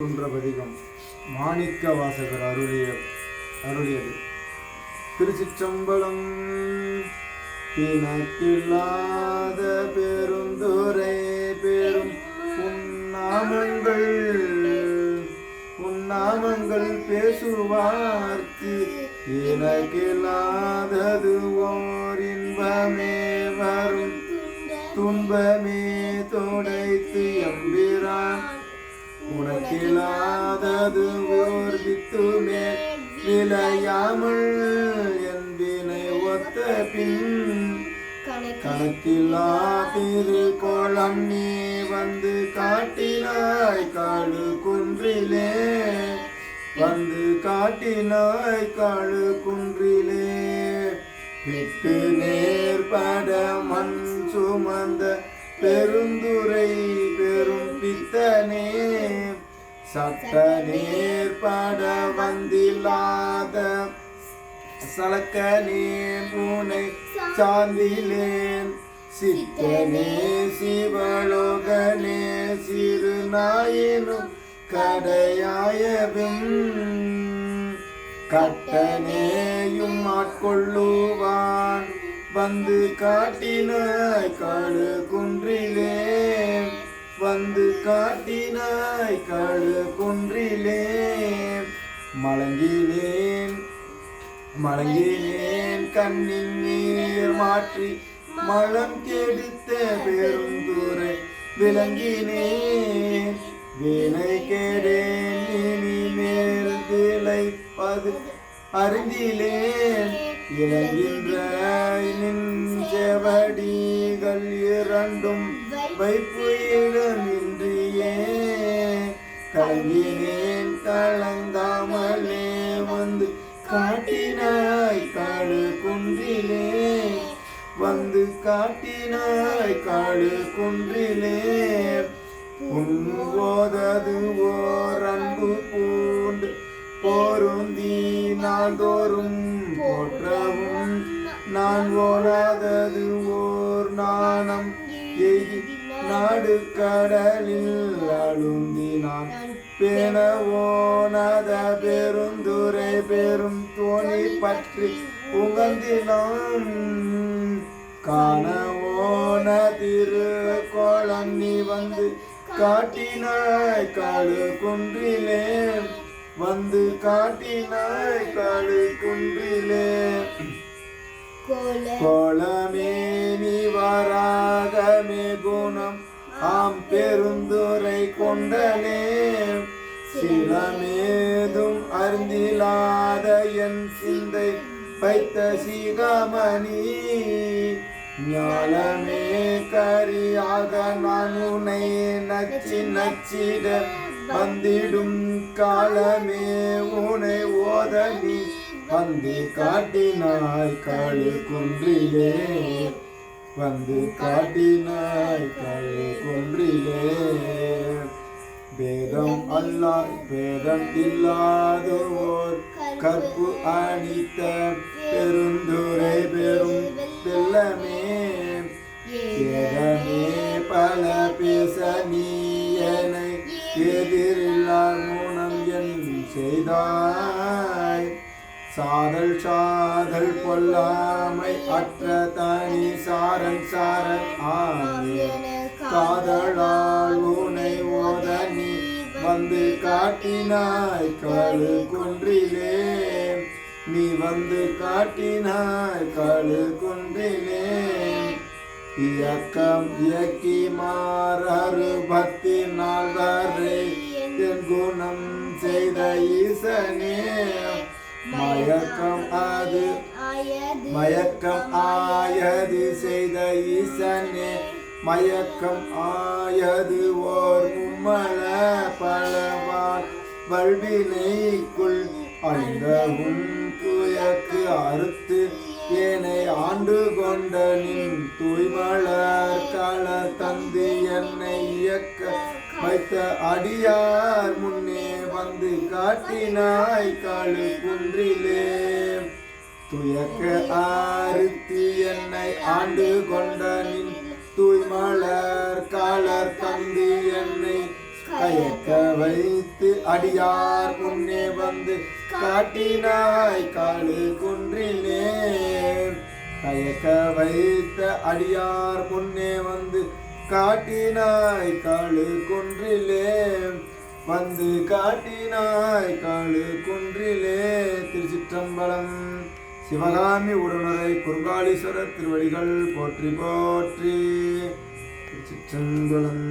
குன்ற பதிகம் மாணிக்க வாசகர் அருளிய அருளியது. திருச்சிச்சம்பளம் பிணக்கில்லாத பெருந்துரை பெரும் உன்னாமங்கள் உன்னாமங்கள் பேசுவார்க்கு. எனக்கில்லாதது ஓர் இன்பமே வரும் துன்பமே தொடைத்து எம்பிரான் உனக்கில்லாதது ஓர்வித்துமே நிலையாமல் விளையாமல் என்பினை ஒத்த பின் கணக்கில்லா திருக்கோளம் நீ வந்து காட்டினாய் காடு குன்றிலே. வந்து காட்டினாய் காடு குன்றிலே. விட்டு நேர்பட மண் சுமந்த பெருந்துரை பெரும் பித்தனே. சட்ட நேர்பட வந்தில்லாத சலக்கனே பூனை சாந்திலேன் சித்தனே சிவலோகனே சிறு நாயினும் கடையாயவும் கட்டனேயும் ஆட்கொள்ளுவான் வந்து காட்டின கழு குன்றிலேன் வந்து காட்டினாய் கழு குன்றிலே. மலங்கினேன் மலங்கினேன் கண்ணின் நீர் மாற்றி மலம் கெடுத்த பெருந்துரை விளங்கினேன். வேலை கேடேன் இனிமேல் திளைப்பது அறிந்திலேன். இளங்கின்ற செவடிகள் இரண்டும் வைப்பு இடமின்றியே கலங்கினேன் கலங்காமலே வந்து காட்டினாய் காடு குன்றிலே. வந்து காட்டினாய் காடு குன்றிலே. உன்வோதது ஓர் அன்பு பூண்டு போருந்தி நாள்தோறும் போற்றவும். நான் ஓடாதது ஓர் நாணம் எய்தி நாடு கடலில் அழுந்தி பேணவோனத பெருந்துரை பெரும் தோணி பற்றி உகந்தினான் காணவோன திரு கோலம் நீ வந்து காட்டினாய் காடு குன்றிலே. வந்து காட்டினாய் காடு குன்றிலே. கோலமே வராகமே குணம். ஆம் பெருந்துரை கொண்டனே சிலமேதும் அறிந்திலாத என் சிந்தை வைத்த சிகமணி. ஞானமே கரியாக நான் உன்னை நச்சி நச்சிட வந்திடும் காலமே உனை ஓதனி வந்து காட்டினாய் காடு குன்றிலே. வந்து காட்டினாய் காடு குன்றிலே. வேதம் அல்லா வேதம் இல்லாதோர் கற்பு அணித்த பெருந்துரை பெரும் வெள்ளமே. ஏதமே பல பேச நீ என்னை எதிரில்லார் மூனம் என் செய்தாய் சாதல் சாதல் கொல்லாமை அற்ற தனி சாரன் சாரன் ஆகிய காதலால் உனை ஓத நீ வந்து காட்டினாய் கழு குன்றிலே. நீ வந்து காட்டினாய் கழு குன்றிலே. இயக்கம் இயக்கி மாறு பக்தி நால்வரை என் குணம் செய்த ஈசனே. மயக்கம் அது. மயக்கம் ஆயது செய்த ஈசனே. மயக்கம் ஆயது ஓர் மும்மல பலவான். வல்வினைக்குள் அழிந்தவும் துயக்கு அறுத்து ஏனை ஆண்டு கொண்ட நின் தூய்மலர் கள தந்து என்னை இயக்க வைத்த அடியார் முன்னே வந்து காட்டினாய் காடு குன்றிலே. துயக்க ஆறுத்தி என்னை ஆண்டு கொண்ட நின் தூய்மலர் காலர் தந்து என்னை கயக்க வைத்து அடியார் முன்னே வந்து காட்டினாய் காளு குன்றிலே. கயக்க வைத்த அடியார் முன்னே வந்து காட்டினாய் காடு குன்றிலே வந்து காட்டினாய் காடு குன்றிலே. திருச்சிற்றம்பலம் சிவகாமி உடனுரை குருகாலீஸ்வரர் திருவடிகள் போற்றி போற்றி. திருச்சிற்றம்பலம்